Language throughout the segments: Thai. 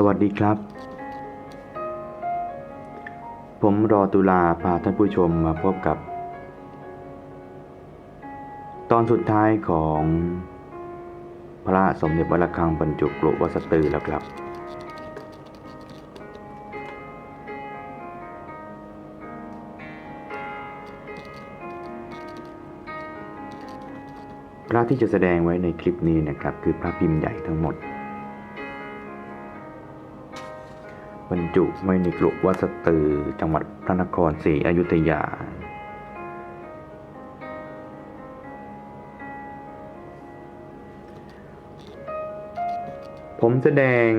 สวัสดีครับ ผมรอตุลาพาท่านผู้ชมมาพบกับ ตอนสุดท้ายของพระสมเด็จวัดระฆังบรรจุกรุวัสตือแล้วครับ พระที่จะแสดงไว้ในคลิปนี้นะครับ คือพระพิมพ์ใหญ่ทั้งหมด บรรจุไว้ในกรุวัสตือ จังหวัดพระนครศรีอยุธยา ผมแสดง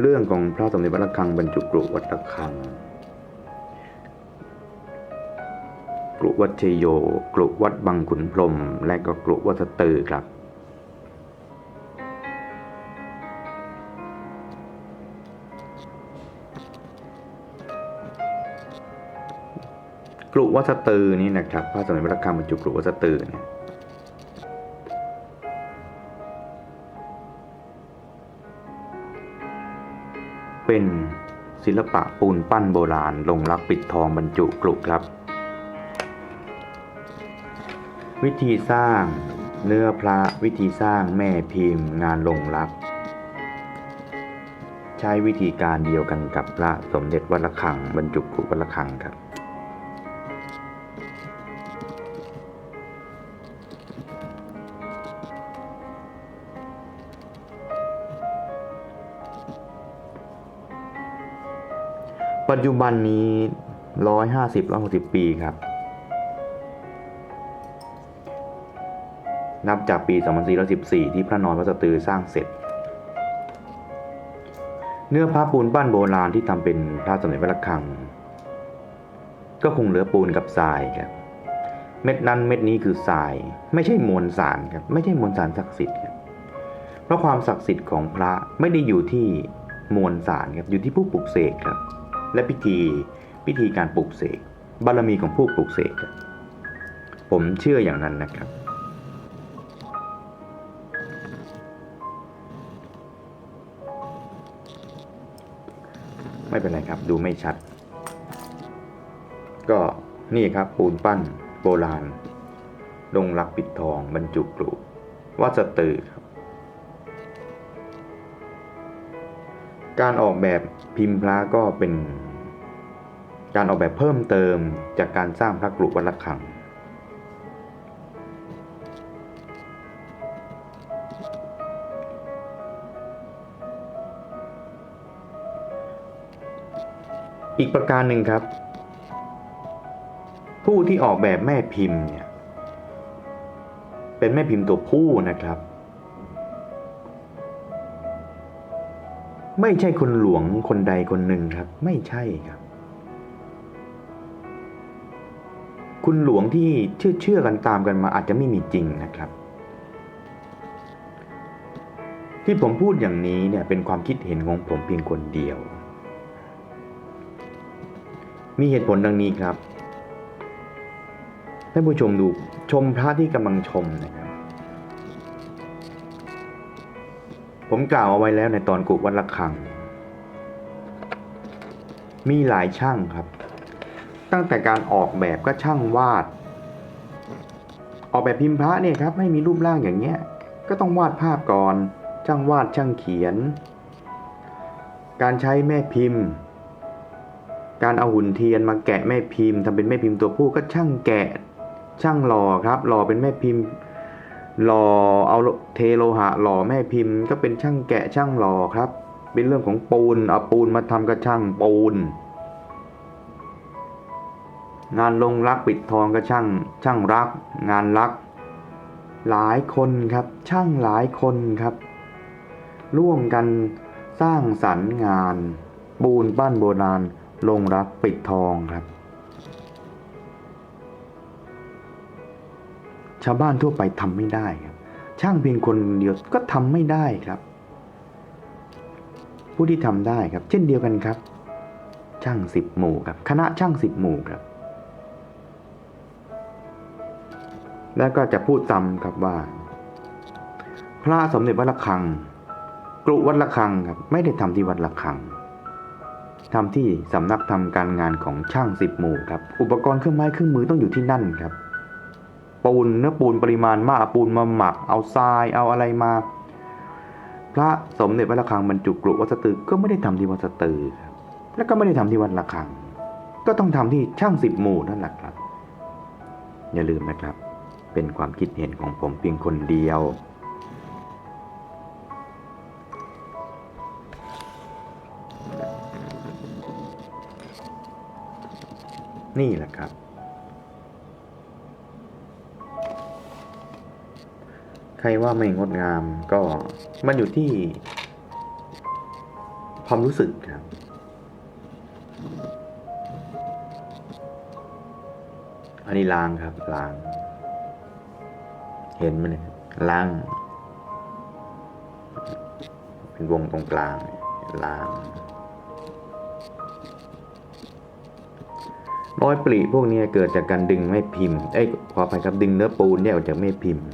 เรื่องของพระสมเด็จวัดระฆังบรรจุกรุวัดระฆังกรุวัดชโยกรุวัดบางขุนพรม และก็กรุวัดสตือครับ วัดสตือนี่นะครับพระสมเด็จพระระฆังบรรจุกรุวัดสตือเนี่ยเป็นศิลปะปูนปั้นโบราณลงรักปิดทองบรรจุกรุครับ วิธีสร้างเนื้อพระวิธีสร้างแม่พิมพ์งานลงรัก ใช้วิธีการเดียวกันกับพระสมเด็จวัดระฆังบรรจุกรุวัดระฆังครับ ปัจจุบันนี้ร้อยห้าสิบร้อยหกสิบปีครับ นับจากปี 2414 ที่พระนอนวัดสตือสร้างเสร็จ เนื้อพระปูนปั้นโบราณที่ทำเป็นพระสมเด็จพระระฆัง ก็คงเหลือปูนกับทรายครับ เม็ดนั้นเม็ดนี้คือทราย ไม่ใช่มวลสารครับ ไม่ใช่มวลสารศักดิ์สิทธิ์ครับ เพราะความศักดิ์สิทธิ์ของพระไม่ได้อยู่ที่มวลสารครับ อยู่ที่ผู้ปลุกเสกครับ และพิธีพิธีการปลุกเสกบารมีของผู้ปลุกเสกผมเชื่ออย่างนั้นนะครับ ไม่เป็นไรครับดูไม่ชัด ก็นี่ครับปูนปั้นโบราณลงรักปิดทองบรรจุกรุวัสตือครับ การออกแบบพิมพ์พระก็เป็นการออกแบบเพิ่มเติมจากการสร้างพระกรุวัดระฆัง อีกประการหนึ่งครับ ผู้ที่ออกแบบแม่พิมพ์เนี่ยเป็นแม่พิมพ์ตัวผู้นะครับ ไม่ใช่คนหลวงคนใดคนหนึ่งครับ ไม่ใช่ครับ คุณหลวงที่เชื่อเชื่อกันตามกันมาอาจจะไม่มีจริงนะครับ ที่ผมพูดอย่างนี้เนี่ยเป็นความคิดเห็นของผมเพียงคนเดียว มีเหตุผลดังนี้ครับท่านผู้ชมดูชมพระที่กำลังชมนะครับ ผมกล่าวเอาไว้แล้วในตอนกุวัดระฆัง มีหลายช่างครับ ตั้งแต่การออกแบบก็ช่างวาด ออกแบบพิมพ์พระเนี่ยครับไม่มีรูปร่างอย่างเงี้ย ก็ต้องวาดภาพก่อน ช่างวาดช่างเขียน การใช้แม่พิมพ์ การเอาหุ่นเทียนมาแกะแม่พิมพ์ทำเป็นแม่พิมพ์ตัวผู้ก็ช่างแกะ ช่างหล่อครับหล่อเป็นแม่พิมพ์ หล่อเอาเทโลหะหล่อแม่พิมพ์ ก็เป็นช่างแกะช่างหล่อครับ เป็นเรื่องของปูนเอาปูนมาทำก็ช่างปูน งานลงรักปิดทองก็ช่างช่างรัก งานรัก หลายคนครับช่างหลายคนครับ ร่วมกันสร้างสรรค์งาน ปูนปั้นโบราณลงรักปิดทองครับาวบ้านทั่วไปทำไม่ได้ครับ ช่างเพียงคนเดียวก็ทำไม่ได้ครับ ผู้ที่ทำได้ครับ เช่นเดียวกันครับ ช่างสิบหมู่ครับ คณะช่างสิบหมู่ครับ แล้วก็จะพูดจำครับว่า พระสมเด็จวัดระฆังกกรุวัดระฆังครับไม่ได้ทำที่วัดระฆังทำที่สำนักทำการงานของช่างสิบหมู่ครับ อุปกรณ์เครื่องไม้เครื่องมือต้องอยู่ที่นั่นครับ ปูนเนื้อปูนปริมาณมากเอาปูนมาหมัก เอาทรายเอาอะไรมา พระสมเด็จวัดระฆังบรรจุกรุวัดสตือก็ไม่ได้ทำที่วัดสตือครับแล้วก็ไม่ได้ทำที่วัดระฆัง ก็ต้องทำที่ช่างสิบหมู่นั่นแหละครับ อย่าลืมนะครับ เป็นความคิดเห็นของผมเพียงคนเดียวนี่แหละครับ ใครว่าไม่งดงามก็มันอยู่ที่ ความรู้สึกครับ อันนี้ล้างครับล้าง เห็นไหมเนี่ยล้าง เป็นวงตรงกลางล้างรอยปริพวกนี้เกิดจากการดึงไม่พิมพ์ เอ้ยขออภัยครับดึงเนื้อปูนเนี่ยออกจากไม่พิมพ์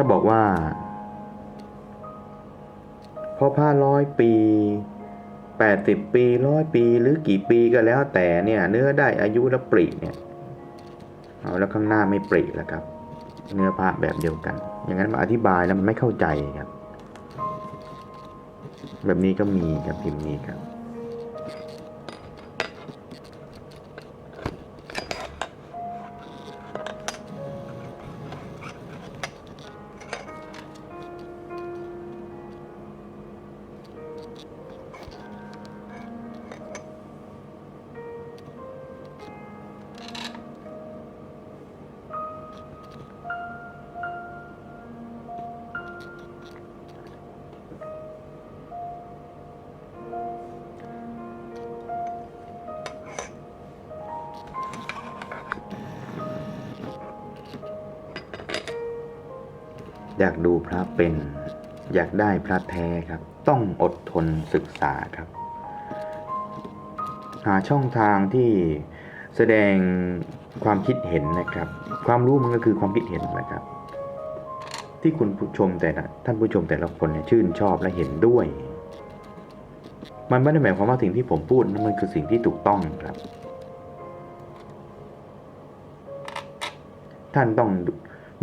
ถ้าบอกว่า พอผ้าร้อยปีแปดสิบปีร้อยปีหรือกี่ปีก็แล้วแต่เนี่ย เนื้อได้อายุแล้วปริเนี่ยเอาแล้วข้างหน้าไม่ปริแล้วครับ เนื้อผ้าแบบเดียวกัน อย่างนั้นมาอธิบายแล้วมันไม่เข้าใจครับ แบบนี้ก็มีครับพิมพ์นี้ครับ อยากดูพระเป็น อยากได้พระแท้ครับ ต้องอดทนศึกษาครับ หาช่องทางที่แสดงความคิดเห็นนะครับ ความรู้มันก็คือความคิดเห็นนะครับ ที่คุณผู้ชมแต่ละท่านผู้ชมแต่ละคนเนี่ยชื่นชอบและเห็นด้วย มันไม่ได้หมายความว่าสิ่งที่ผมพูดนั้นมันคือสิ่งที่ถูกต้องครับ ท่านต้อง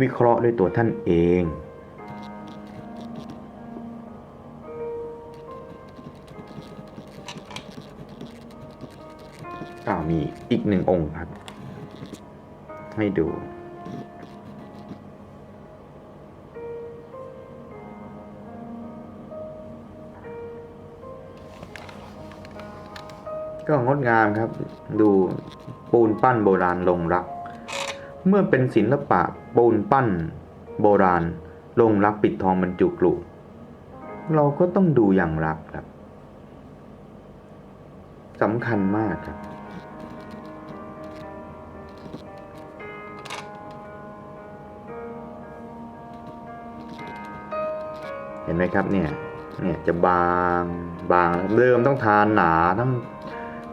วิเคราะห์ด้วยตัวท่านเอง มีอีกหนึ่งองค์ครับ ให้ดู ก็งดงามครับ ดูปูนปั้นโบราณลงรัก เมื่อเป็นศิลปะปูนปั้นโบราณลงรักปิดทองบรรจุกลุเราก็ต้องดูอย่างรักครับสำคัญมากครับ ห็นไหมครับเนี่ยเนี่ยจะบางบางเดิมต้องทานหนาทั้ง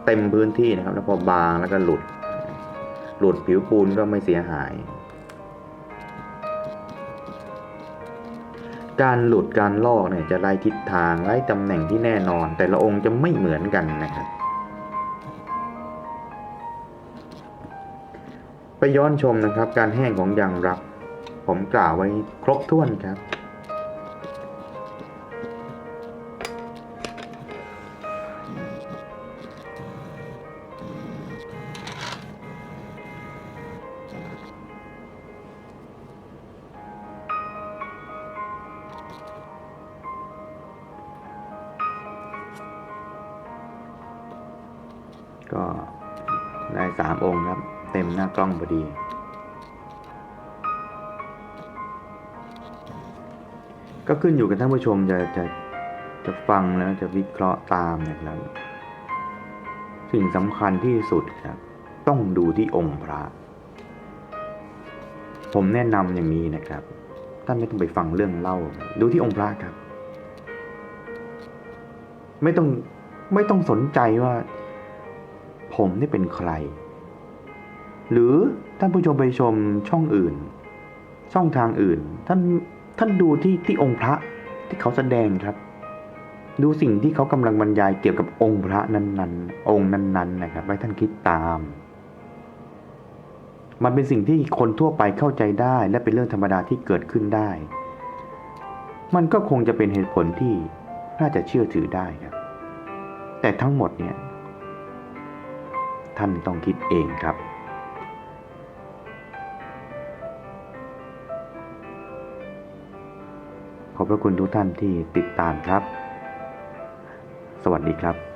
เต็มพื้นที่นะครับ แล้วพอบางแล้วก็หลุด หลุดผิวปูนก็ไม่เสียหาย การหลุดการลอกเนี่ยจะไล่ทิศทางไล่ตำแหน่งที่แน่นอน แต่ละองค์จะไม่เหมือนกันนะครับไปย้อนชมนะครับ การแห้งของยางรักผมกล่าวไว้ครบถ้วนครับ ก็ได้สามองค์ครับ เต็มหน้ากล้องพอดี ก็ขึ้นอยู่กับท่านผู้ชมจะจะจะฟังแล้วจะวิเคราะห์ตามนะครับ สิ่งสำคัญที่สุดครับ ต้องดูที่องค์พระ ผมแนะนำอย่างนี้นะครับท่านไม่ต้องไปฟังเรื่องเล่า ดูที่องค์พระครับ ไม่ต้องไม่ต้องสนใจว่า ผมนี่เป็นใคร หรือท่านผู้ชมไปชมช่องอื่น ช่องทางอื่น ท่านท่านดูที่ที่องค์พระที่เขาแสดงครับ ดูสิ่งที่เขากำลังบรรยายเกี่ยวกับองค์พระนั้นๆ องค์นั้นๆนะครับ ให้ท่านคิดตาม มันเป็นสิ่งที่คนทั่วไปเข้าใจได้ และเป็นเรื่องธรรมดาที่เกิดขึ้นได้ มันก็คงจะเป็นเหตุผลที่น่าจะเชื่อถือได้ครับ แต่ทั้งหมดเนี่ย ท่านต้องคิดเองครับ ขอบพระคุณทุกท่านที่ติดตามครับ สวัสดีครับ